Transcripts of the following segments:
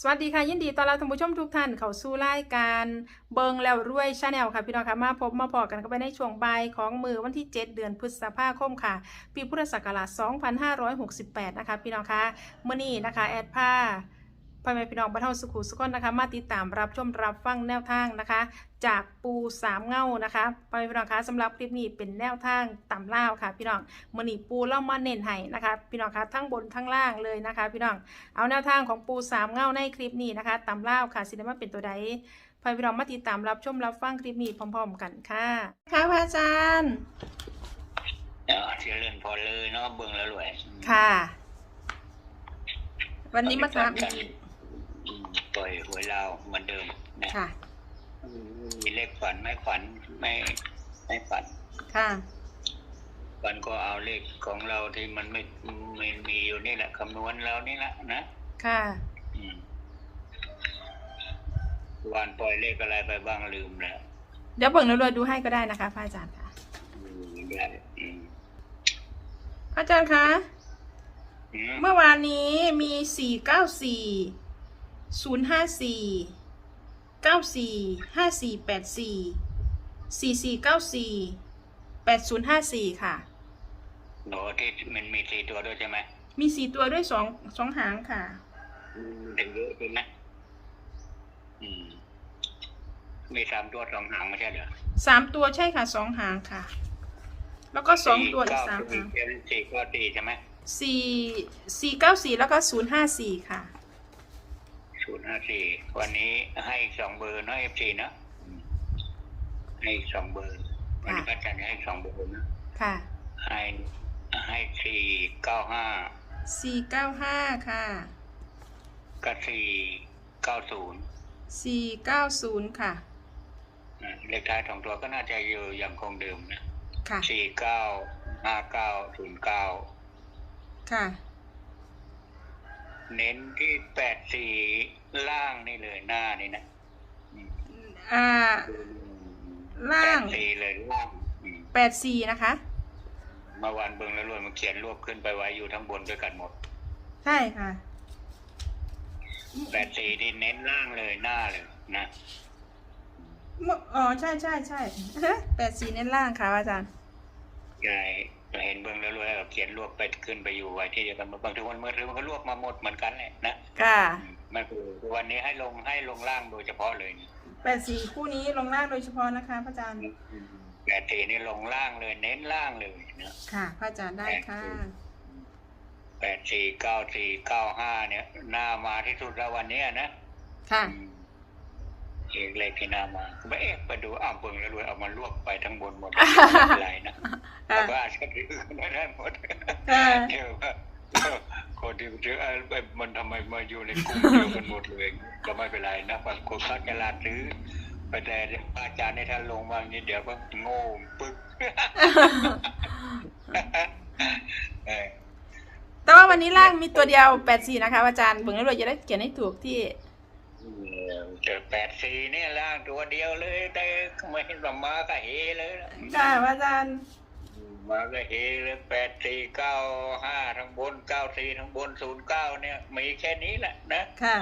สวัสดีค่ะ ยินดีต้อนรับท่านผู้ชมทุกท่านเข้าสู่รายการเบิงแล้วรวยชาแนลค่ะพี่น้องค่ะมาพบมาพอกันกันไปในช่วงบ่ายของมือวันที่ 7 เดือนพฤษภาคมค่ะ ปีพุทธศักราช2568 นะคะพี่น้องค่ะเมื่อนี้นะคะแอดผ้า พ่อแม่พี่น้องบรรเทาสุขุสุขนนะคะ มาติดตามรับชมรับฟังแนวทางนะคะ จากปูสามเงานะคะพ่อแม่พี่น้องคะสำหรับคลิปนี้เป็นแนวทางต่ำล่าวค่ะ พี่น้องมื่อนี้ปูเล่ามาเน้นให้นะคะ พี่น้องคะทั้งบนทั้งล่างเลยนะคะ พี่น้องเอาแนวทางของปูสามเงาในคลิปนี้นะคะตำเล่าวค่ะสิได้มาเป็นตัวใดพายพี่น้องมาติดตามรับชมรับฟังคลิปนี้พร้อม ๆ กันค่ะค่ะพระอาจารย์เนาะเจริญพอเลยเนาะเบิ่งแล้วรวยค่ะ วันนี้มาถามอีกอืม ปล่อยหวยเราเหมือนเดิมนะค่ะ มีเลขฝันไม่ฝันไม่ไม่ฝัน ค่ะฝันก็เอาเลขของเราที่มันไม่ไม่มีอยู่นี่แหละคำนวณเรานี่แหละนะ ค่ะอืมวานปล่อยเลขอะไรไปบ้างลืมแล้ว เดี๋ยวเบิ่งรวยๆดูให้ก็ได้นะคะพระอาจารย์ค่ะอืมได้อืมพระอาจารย์คะอืมเมื่อวานนี้มีสี่เก้าสี่ ศูนย์ห้าสี่เก้าสี่ห้าสี่แปดสี่สี่สี่เก้าสี่แปดศูนย์ห้าสี่ค่ะ โหที่มันมีสี่ตัวด้วยใช่ไหมมีสี่ตัวด้วยสองสองหางค่ะอืมถึงเยอะใช่ไหมอืม มีสามตัวสองหางไม่ใช่เหรอสามตัวใช่ค่ะสองหางค่ะ แล้วก็สองตัวอีกสามหางสี่สี่ก็ตีใช่ไหมสี่สี่เก้าสี่แล้วก็ศูนย์ห้าสี่ค่ะ ศูนย์ห้าสี่วันนี้ให้อีกสองเบอร์เนาะเอฟซีนะอืมให้อีกสองเบอร์วันนี้พระอาจารย์จะให้สองเบอร์นะค่ะให้ให้สี่เก้าห้าสี่เก้าห้าค่ะกับสี่เก้าศูนย์สี่เก้าศูนย์ค่ะเลขท้ายสองตัวก็น่าจะอยู่อย่างคงเดิมนะค่ะสี่เก้าห้าเก้าศูนย์เก้าค่ะ เน้นที่แปดสี่ล่างนี่เลยหน้านี่นะอืมอ่า ล่างแปดสี่เลยล่างอืมแปดสี่นะคะ เมื่อวานเบิ่งแล้วรวยมันเขียนรวบขึ้นไปไว้อยู่ทั้งบนด้วยกันหมดใช่ค่ะ แปดสี่ที่เน้นล่างเลยหน้าเลยนะเมื่ออ๋อใช่ใช่ใช่แปดสี่เน้นล่างค่ะอาจารย์ ยาย เห็นเบิ่งแล้วรวยแล้วเขียนรวบไปขึ้นไปอยู่ไว้ที่เดียวกันบางทีวันเมื่อถือมันก็รวบมาหมดเหมือนกันแหละนะค่ะมันคือวันนี้ให้ลงให้ลงล่างโดยเฉพาะเลยนี่แปดสี่คู่นี้ลงล่างโดยเฉพาะนะคะพระอาจารย์แปดสี่นี่ลงล่างเลยเน้นล่างเลยนะค่ะพระอาจารย์ได้ค่ะแปดสี่เก้าสี่เก้าห้าเนี่ยหน้ามาที่สุดแล้ววันเนี้ยนะค่ะอืม เอกเลขที่หน้ามาไม่เอ๊ะไปดูอ้าวเบิ่งแล้วรวยเอามารวบไปทั้งบนหมดไม่เป็นไรนะค่ะแต่ว่าจะถือไม่ได้หมดค่ะเดี๋ยวว่าคนที่ถือเอ้ยมันทำไมมาอยู่ในกลุ่มเดียวกันหมดเลยก็ไม่เป็นไรนะบางคนเขาจะลาซื้อไปแต่อาจารย์ในท่านลงมาอย่างนี้เดี๋ยวก็โง่ปึ๊กเออแต่ว่าวันนี้ล่างมีตัวเดียวแปดสี่นะคะ อาจารย์เบิ่งแล้วเราจะได้เขียนให้ถูกที่ เจอแปดสี่เนี่ยล่างตัวเดียวเลยแต่ไม่เห็นว่ามาก็เฮเลยนะค่ะพระอาจารย์มาก็เฮเลยแปดสี่เก้าห้าทั้งบนเก้าสี่ทั้งบนศูนย์เก้าเนี่ย มีแค่นี้แหละนะค่ะ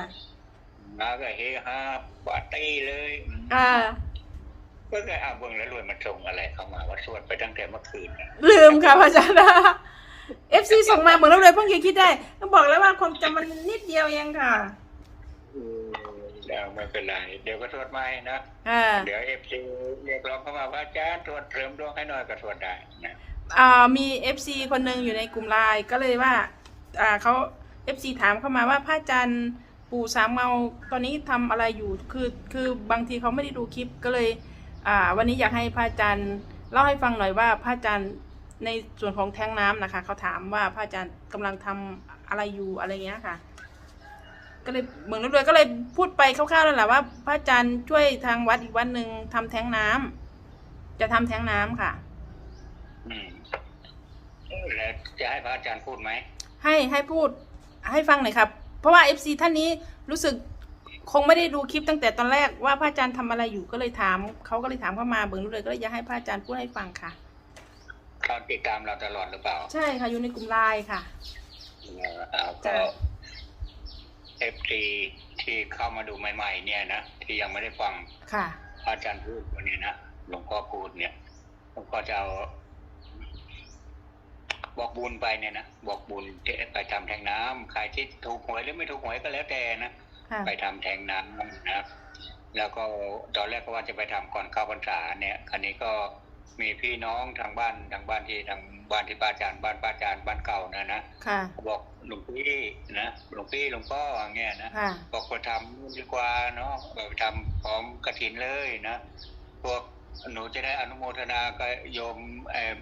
มาก็เฮฮาปาร์ตี้เลยค่ะเพื่ออาเบิ่งแล้วรวยมันส่งอะไรเข้ามาว่าสวดไปตั้งแต่เมื่อคืนนะลืมค่ะพระอาจารย์เอฟซีส่งมาเหมือนเราเลยเพิ่งจะคิดได้ต้องบอกแล้วว่าความจำมันนิดเดียวเองค่ะ เดี๋ยวไม่เป็นไร เดี๋ยวก็สวดใหม่นะอ่าเดี๋ยวเอฟซีเรียกร้องเข้ามาว่าอาจารย์สวดเสริมดวงให้หน่อยก็สวดได้นะอ่ามีเอฟซีคนหนึ่งอยู่ในกลุ่มไลน์ก็เลยว่าอ่าเขาเอฟซีถามเข้ามาว่าพระอาจารย์ปู่สามเมาตอนนี้ทำอะไรอยู่คือคือบางทีเขาไม่ได้ดูคลิปก็เลยอ่าวันนี้อยากให้พระอาจารย์เล่าให้ฟังหน่อยว่าพระอาจารย์ในส่วนของแท้งน้ำนะคะเขาถามว่าพระอาจารย์กำลังทำอะไรอยู่อะไรเงี้ยค่ะ ก็เลยเหมือนรวยก็เลยพูดไปคร่าวๆแล้วแหละว่า พระอาจารย์ช่วยทางวัดอีกวัดหนึ่งทำแท้งน้ำจะทำแท้งน้ำค่ะอืมแล้วจะให้พระอาจารย์พูดไหมให้ให้พูดให้ฟังหน่อยครับ เพราะว่าเอฟซีท่านนี้รู้สึกคงไม่ได้ดูคลิปตั้งแต่ตอนแรกว่าพระอาจารย์ทำอะไรอยู่ก็เลยถามเขาก็เลยถามเข้ามาเบิ่งรู้เลยก็เลยอยากให้พระอาจารย์พูดให้ฟังค่ะเขาติดตามเราตลอดหรือเปล่า ใช่ค่ะอยู่ในกลุ่มไลน์ค่ะเออเอาก็จ้ะ เอฟซีที่เข้ามาดูใหม่ๆ เนี่ยนะที่ยังไม่ได้ฟังค่ะพระอาจารย์พูดวันนี้นะหลวงพ่อพูดเนี่ยหลวงพ่อจะเอาบอกบุญไปเนี่ยนะบอกบุญที่ไปทำแทงน้ำใครที่ถูกหวยหรือไม่ถูกหวยก็แล้วแต่นะค่ะไปทำแทงน้ำนะแล้วก็ตอนแรกก็ว่าจะไปทำก่อนเข้าพรรษาเนี่ยคราวนี้ก็ มีพี่น้องทางบ้านทางบ้านที่ทางบ้านที่ป้าอาจารย์บ้านป้าอาจารย์บ้านเก่านะนะค่ะบอกหลวงพี่นะหลวงพี่หลวงพ่ออย่างเงี้ยนะค่ะบอกไปทำนู่นดีกว่าเนาะไปทำพร้อมกระถินเลยนะพวกหนูจะได้อนุโมทนากับโยมเอ่อ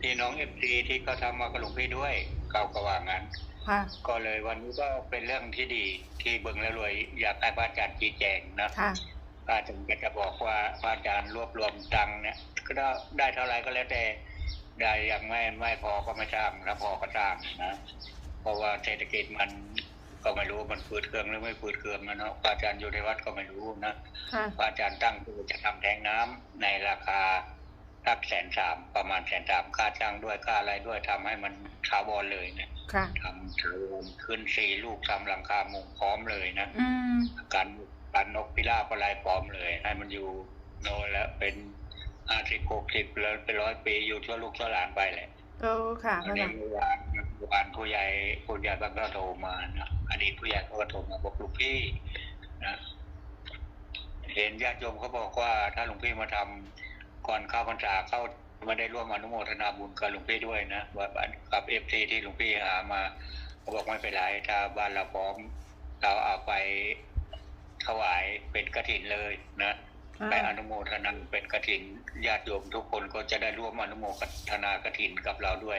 พี่น้องเอฟซีที่เขาทำมากับหลวงพี่ด้วยเขาก็ว่างั้นค่ะก็เลยวันนี้ก็เป็นเรื่องที่ดีที่เบิ่งแล้วรวยอยากให้พระอาจารย์ชี้แจงนะค่ะพระอาจารย์ก็จะบอกว่าพระอาจารย์รวบรวมตังค์เนี่ย ก็ได้ได้เท่าไหร่ก็แล้วแต่ได้ยังไม่ไม่พอก็ไม่จ้างถ้าพอก็จ้างนะเพราะว่าเศรษฐกิจมันก็ไม่รู้มันฟืดเครื่องหรือไม่ฟืดเครื่องนะเนาะพระอาจารย์อยู่ในวัดก็ไม่รู้นะค่ะพระอาจารย์ตั้งตัวจะทำแทงน้ำในราคาสักแสนสามประมาณแสนสามค่าจ้างด้วยค่าอะไรด้วยทำให้มันถาวรเลยเนี่ยค่ะทำถาวรขึ้นสี่ลูกทำหลังคามุงพร้อมเลยนะอืมการการนกพิราบอะไรพร้อมเลย ให้มันอยู่โนนแล้วเป็น ห้าสิบหกสิบแล้วเป็นร้อยปีอยู่ชั่วลูกชั่วหลานไปแหละโอ้ค่ะอันพระนี้อาจารย์เมื่อวานเมื่อวานผู้ใหญ่ผู้ใหญ่บ้านก็โทรมานะอดีตผู้ใหญ่เขาก็โทรมาบอกลูกพี่นะเห็นญาติโยมเขาบอกว่าถ้าหลวงพี่มาทำก่อนเข้าพรรษาเข้ามาได้ร่วมอนุโมทนาบุญกับหลวงพี่ด้วยนะว่ากับเอฟซีที่หลวงพี่หามาเขาบอกไม่เป็นไรถ้าบ้านเราพร้อมเราเอาไปถวายเป็นกระถินเลยนะ ไปอนุโมทนาเป็นกระถินญาติโยมทุกคนก็จะได้ร่วมอนุโมทนากระถินกับเราด้วย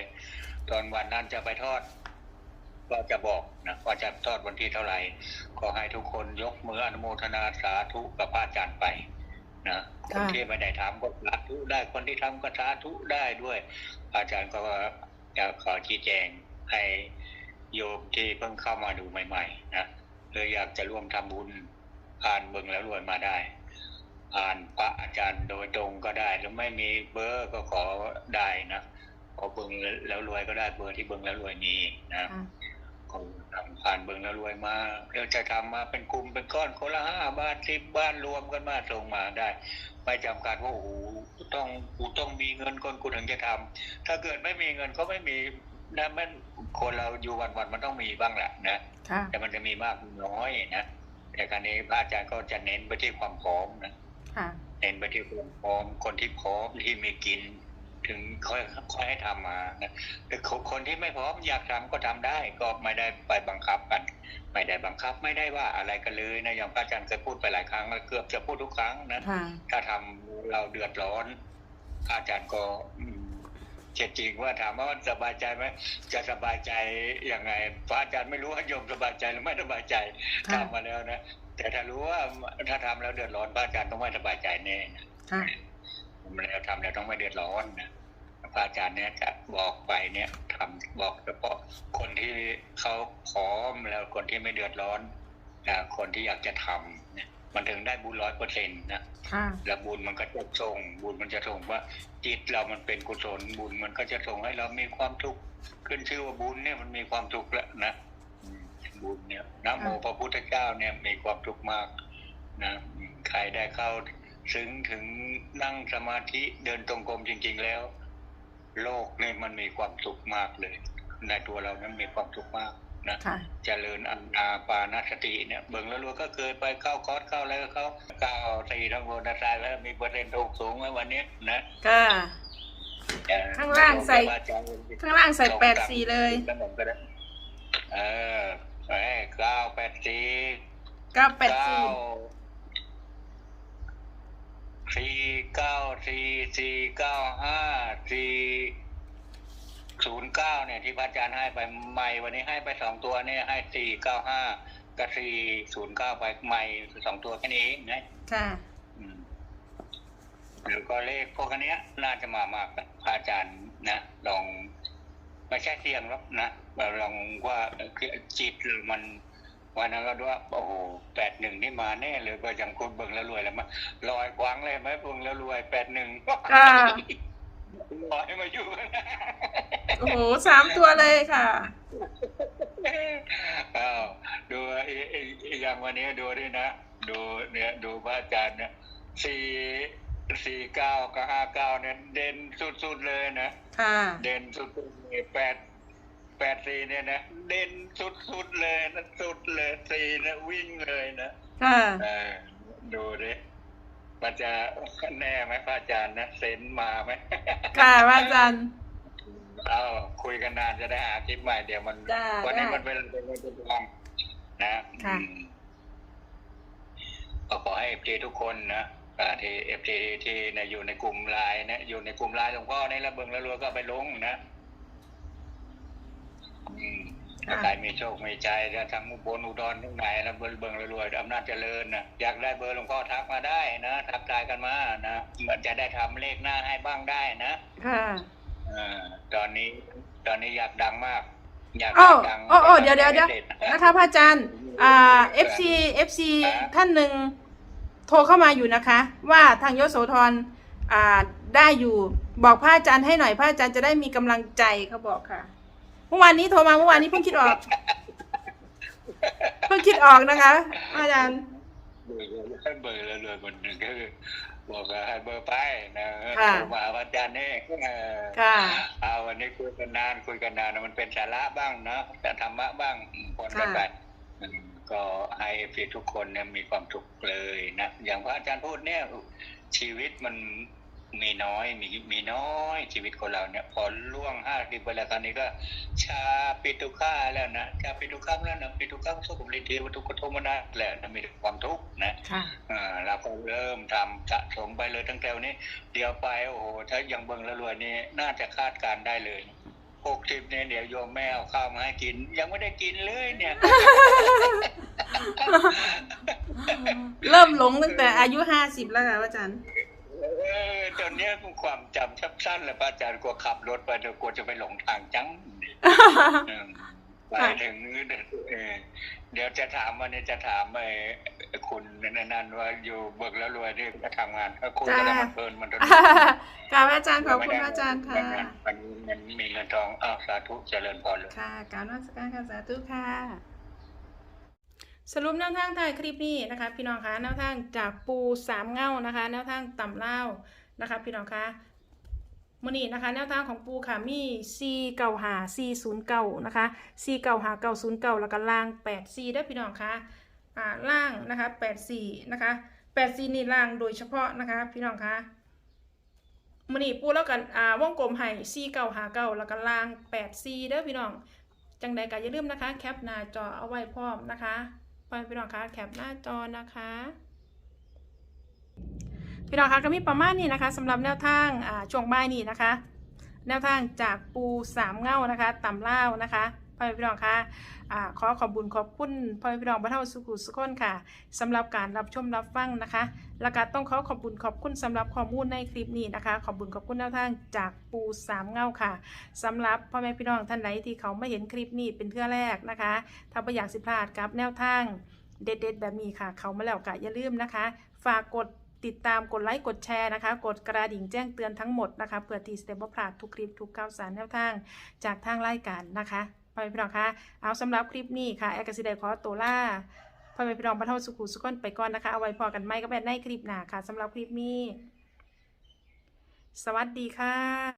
ตอนวันนั้นจะไปทอด ก็จะบอกนะว่าจะทอดวันที่เท่าไหร่ขอให้ทุกคนยกมืออนุโมทนาสาธุกับพระอาจารย์ไปนะคนที่ไม่ได้ทำก็สาธุได้คนที่ทำก็สาธุได้ด้วย อาจารย์ก็จะขอชี้แจงให้โยมที่เพิ่งเข้ามาดูใหม่ ๆ นะหรืออยากจะร่วมทำบุญอ่านเบิ่งแล้วรวยมาได้ อ่านพระอาจารย์โดยตรงก็ได้หรือไม่มีเบอร์ก็ขอได้นะขอเบิ่งแล้วรวยก็ได้เบอร์ที่เบิ่งแล้วรวยนี้นะค่ะของทำผ่านเบิ่งแล้วรวยมาเราจะทำมาเป็นกลุ่มเป็นก้อนคนละห้าบาทสิบบาทรวมกันมาส่งมาได้ ไม่จำกัดว่าโอ้โหต้องกูต้องมีเงินคนกูถึงจะทำถ้าเกิดไม่มีเงินก็ไม่มีนะมันคนเราอยู่วันๆมันต้องมีบ้างแหละนะค่ะแต่มันจะมีมากมีน้อยนะแต่คราวนี้พระอาจารย์ก็จะเน้นไปที่ความพร้อมนะค่ะ เน้นไปที่ความพร้อมคนที่พร้อมที่มีกิน ถึงค่อยค่อยให้ทำมานะแต่คนคนที่ไม่พร้อมอยากทำก็ทำได้ ก็ไม่ได้ไปบังคับกัน ไม่ได้บังคับไม่ได้ว่าอะไรกันเลยนะอย่างพระอาจารย์เคยพูดไปหลายครั้งแล้วเกือบจะพูดทุกครั้งนะค่ะถ้าทำเราเดือดร้อนพระอาจารย์ก็อืมเจ็ดจริงว่าถามว่าสบายใจไหมจะสบายใจยังไงพระอาจารย์ไม่รู้ว่าโยมสบายใจหรือไม่สบายใจค่ะทำมาแล้วนะแต่ถ้ารู้ว่าถ้าทำแล้วเดือดร้อนพระอาจารย์ต้องไม่สบายใจแน่นะค่ะทำแล้วทำแล้วต้องไม่เดือดร้อนนะพระอาจารย์เนี่ยจะบอกไปเนี่ยทำบอกเฉพาะคนที่เขาพร้อมแล้วคนที่ไม่เดือดร้อนนะคนที่อยากจะทำเนี่ย มันถึงได้บุญร้อยเปอร์เซ็นต์นะค่ะแล้วบุญมันก็จะส่ง บุญมันจะส่งว่าจิตเรามันเป็นกุศลบุญมันก็จะส่งให้เรามีความทุกข์ขึ้นชื่อว่าบุญเนี่ยมันมีความทุกข์แล้วนะอืมบุญเนี่ยนะโมพระพุทธเจ้าเนี่ยมีความทุกข์มากนะอืมใครได้เข้าถึงถึงนั่งสมาธิเดินตรงกรมจริง ๆแล้ว โลกเนี่ยมันมีความสุขมากเลย ในตัวเรานั้นมีความสุขมาก นะค่ะเจริญอันนาปานาสติเนี่ยเบิ่งแล้วรู้ก็เคยไปเข้าคอร์สเข้าอะไรก็เขาก้าวสี่ทั้งบนทั้งซ้ายแล้วมีเปอร์เซ็นต์ถูกสูงไหมวันนี้นะก็เอ่อข้างล่างใส่ข้างล่างใส่แปดสี่เลยขนมก็ได้เออเอ้ยเก้าแปดสี่เก้าแปดเก้าสี่สี่เก้าสี่สี่เก้าห้าสี่ ศูนย์เก้าเนี่ยที่พระอาจารย์ให้ไปใหม่ วันนี้ให้ไปสองตัวเนี่ยให้สี่เก้าห้ากับสี่ศูนย์เก้าไปใหม่สองตัวแค่นี้เองนะค่ะอืมแล้วก็เลขพวกอันเนี้ยน่าจะมามากนะพระอาจารย์นะ ลองไม่ใช่เสียงหรอกนะเราลองว่าเอ่อคือจิตเรามันวันนั้นก็ดูว่าโอ้โหแปดหนึ่งนี่มาแน่เลยก็อย่างคุณเบิ่งแล้วรวยแล้วมาลอยกวางเลยไหมเบิ่งแล้วรวยแปดหนึ่ง ค่ะลอยมาอยู่โอ้โหสามตัวเลยค่ะอ้าวดูไอ้ไอ้ไอ้ยอย่างวันนี้ดูด้วยนะ ดูเนี่ยดูพระอาจารย์เนี่ยสี่สี่เก้ากับห้าเก้าเนี่ยเด่นสุดๆเลยนะค่ะเด่นสุดๆเลยแปดแปดสี่เนี่ยนะเด่นสุดๆเลยนะสุดเลยสี่นะวิ่งเลยนะค่ะเออดูดิ มันจะแน่ไหมพระอาจารย์นะเซนส์มาไหมค่ะพระอาจารย์เอาคุยกันนานจะได้หาคลิปใหม่เดี๋ยวมันจ้าวันนี้ได้มันเป็นเป็นเป็นความนะค่ะอืมก็ขอให้เอฟทีทุกคนนะอ่าที่เอฟทีที่นะอยู่ในกลุ่มไลน์นะอยู่ในกลุ่มไลน์หลวงพ่อในระเบิงระรัวก็เอาไปลงนะ อืมถ้า ใครมีโชคมีใจจะทำอุบลอุดรทั้งไหนนะเบิงเบิงระรวยอำนาจเจริญนะอยากได้เบอร์หลวงพ่อทักมาได้นะทักทายกันมานะมันจะได้ทำเลขหน้าให้บ้างได้นะค่ะอ่าตอนนี้ ตอนนี้อยากดังมาก อยากโอ้ดังโอ้โอ้เดี๋ยวเดี๋ยวเดี๋ยวด็ๆนะคะพระอาจารย์อ่า FC FC ท่านหนึ่งโทรเข้ามาอยู่นะคะ ว่าทางยโสธรอ่าได้อยู่บอกพระอาจารย์ให้หน่อยพระอาจารย์จะได้มีกำลังใจเขาบอกค่ะ เมื่อวานนี้โทรมาเมื่อวานนี้เพิ่งคิดออก เพิ่งคิดออกนะคะพระอาจารย์เบอร์เลยเบอร์เลยเลยคนหนึ่งก็คือบอกว่าให้เบอร์ไปนะค่ะโทรมาวันจันทร์นี่เออค่ะเอาวันนี้คุยกันนานคุยกันนานมันเป็นสาระบ้างนะแต่ธรรมะบ้างคนกันไปอืมก็ให้พี่ทุกคนเนี่ยมีความทุกข์เลยนะอย่างพระอาจารย์พูดเนี่ยชีวิตมัน มีน้อยมีมีน้อยชีวิตคนเราเนี่ยพอล่วงห้าสิบไปแล้วตอนนี้ก็ ชาปิตุฆาแล้วนะชาปิตุฆาแล้วนะปิตุฆาสุขุมลิเทวทุกขโทมนัสแหละนะมีแต่ความทุกข์นะค่ะอ่าเราก็เริ่มทำสะสมไปเลยตั้งแต่วันนี้ เดี๋ยวไปโอ้โหถ้ายังเบิ่งและรวยนี่น่าจะคาดการณ์ได้เลยหกสิบเนี่ยเดี๋ยวโยมแม่เอาข้าวมาให้กิน ยังไม่ได้กินเลยเนี่ย เริ่มหลงตั้งแต่อายุห้าสิบแล้วค่ะพระอาจารย์เออตอนเนี้ยความจำชับสั้นแล้วพระอาจารย์กลัวขับรถไปเดี๋ยวกลัวจะไปหลงทางจังอืมไปถึงเออเดี๋ยวจะถามวันนี้จะถามไอ้คุณนั่นๆว่าอยู่เบิกแล้วรวยที่จะทำงานก็คุยกันแล้วมันเพลินมันตอนค่ะพระอาจารย์ขอบคุณพระอาจารย์ค่ะมันมันมีเงินทองอ้าวสาธุเจริญพรเลยค่ะกรารนมัสการค่ะสาธุค่ะ สรุปแนวทางถ่ายคลิปนี้นะคะ พี่น้องคะแนวทางจากปูสามเงานะคะแนวทางต่ำเล่านะคะ พี่น้องคะมื่อนี้นะคะแนวทางของปูค่ะมี4เก่าหา4ศูนย์เก่านะคะ4เก่าหาเก่าศูนย์เก่าแล้วก็ล่าง8 4ได้อพี่น้องคะอ่าล่างนะคะ8 4นะคะ8 4นี่ล่างโดยเฉพาะนะคะ พี่น้องคะมื่อนี้ปูแล้วกันอ่าวงกลมให้4เก่าหาเก่าแล้วก็ล่าง8 4เด้อพี่น้องจังใดก็อย่าลืมนะคะ แคปหน้าจอเอาไว้พร้อมนะคะ ไปพี่น้องคะแคปหน้าจอนะคะพี่น้องคะก็มีประมาณนี้นะคะสำหรับแนวทางช่วงบ่ายนี้นะคะ แนวทางจากปูสามเง่านะคะต่ำเล่านะคะ พ่อแม่พี่น้องคะอ่าขอขอบบุญขอบคุณพ่อแม่พี่น้องบรรเทาสุขุสุขคนค่ะสำหรับการรับชมรับฟังนะคะ แล้วก็ต้องขอขอบบุญขอบคุณสำหรับข้อมูลในคลิปนี้นะคะ ขอบบุญขอบคุณแนวทางจากปูสามเงาค่ะสำหรับพ่อแม่พี่น้องท่านไหนที่เขาไม่เห็นคลิปนี้เป็นเทื่อแรกนะคะ ถ้าไม่อยากสิพลาดกับแนวทางเด็ดๆแบบนี้ค่ะ เขามาแล้วกะอย่าลืมนะคะ ฝากกดติดตามกดไลค์กดแชร์นะคะ กดกระดิ่งแจ้งเตือนทั้งหมดนะคะเพื่อที่จะได้บ่พลาดทุกคลิปทุกข่าวสารแนวทางจากทางรายการนะคะ พ่อแม่พี่น้องคะเอาสำหรับคลิปนี้ค่ะแอร์กสิเดขอตัวล่าพ่อแม่พี่น้องบรรเทาสุขุสุขนไปก่อนนะคะเอาไว้พอกันไหมก็แบบในคลิปหน้าค่ะสำหรับคลิปนี้ สวัสดีค่ะ